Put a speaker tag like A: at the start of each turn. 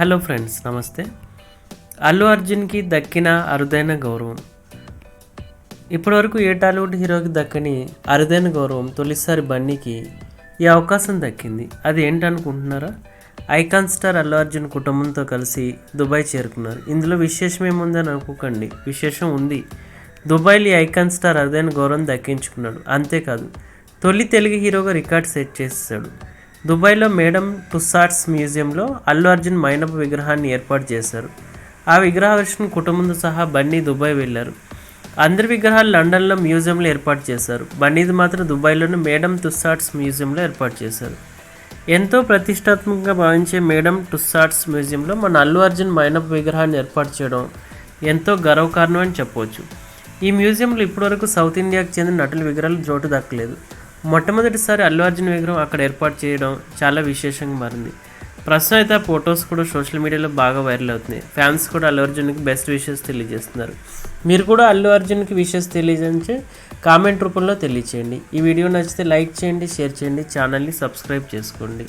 A: Hello friends నమస్తే. అల్లు అర్జున్కి దక్కిన అరుదైన గౌరవం. ఇప్పటివరకు ఏ టాలీవుడ్ హీరోకి దక్కని అరుదైన గౌరవం తొలిసారి బన్నీకి ఈ అవకాశం దక్కింది. అది ఏంటనుకుంటున్నారా? ఐకాన్ స్టార్ అల్లు అర్జున్ కుటుంబంతో కలిసి దుబాయ్ చేరుకున్నారు. ఇందులో విశేషం ఏముందని అనుకోకండి. విశేషం ఉంది. దుబాయ్లో ఈ ఐకాన్ స్టార్ అరుదైన గౌరవం దక్కించుకున్నాడు. అంతేకాదు తొలి తెలుగు హీరోగా రికార్డ్ సెట్ చేసేసాడు దుబాయ్లో మేడం టుసాట్స్ మ్యూజియంలో అల్లు అర్జున్ మైనప్ విగ్రహాన్ని ఏర్పాటు చేశారు. ఆ విగ్రహావిష్కరణ కుటుంబంతో సహా బన్నీ దుబాయ్ వెళ్ళారు. అందరి విగ్రహాలు లండన్లో మ్యూజియంలో ఏర్పాటు చేశారు. బన్నీది మాత్రం దుబాయ్లోని మేడం టుసాట్స్ మ్యూజియంలో ఏర్పాటు చేశారు. ఎంతో ప్రతిష్టాత్మకంగా భావించే మేడం టుసాట్స్ మ్యూజియంలో మన అల్లు అర్జున్ మైనప్ విగ్రహాన్ని ఏర్పాటు చేయడం ఎంతో గర్వకారణం అని చెప్పవచ్చు. ఈ మ్యూజియంలో ఇప్పటివరకు సౌత్ ఇండియాకు చెందిన నటుల విగ్రహాలు చోటు దక్కలేదు. మొట్టమొదటిసారి అల్లు అర్జున్ విగ్రహం అక్కడ ఏర్పాటు చేయడం చాలా విశేషంగా మారింది. ప్రస్తుతం అయితే ఆ ఫొటోస్ కూడా సోషల్ మీడియాలో బాగా వైరల్ అవుతున్నాయి. ఫ్యాన్స్ కూడా అల్లు అర్జున్కి బెస్ట్ విషెస్ తెలియజేస్తున్నారు. మీరు కూడా అల్లు అర్జున్కి విషెస్ తెలియజేసి కామెంట్ రూపంలో తెలియచేయండి. ఈ వీడియో నచ్చితే లైక్ చేయండి షేర్ చేయండి ఛానల్ని సబ్స్క్రైబ్ చేసుకోండి.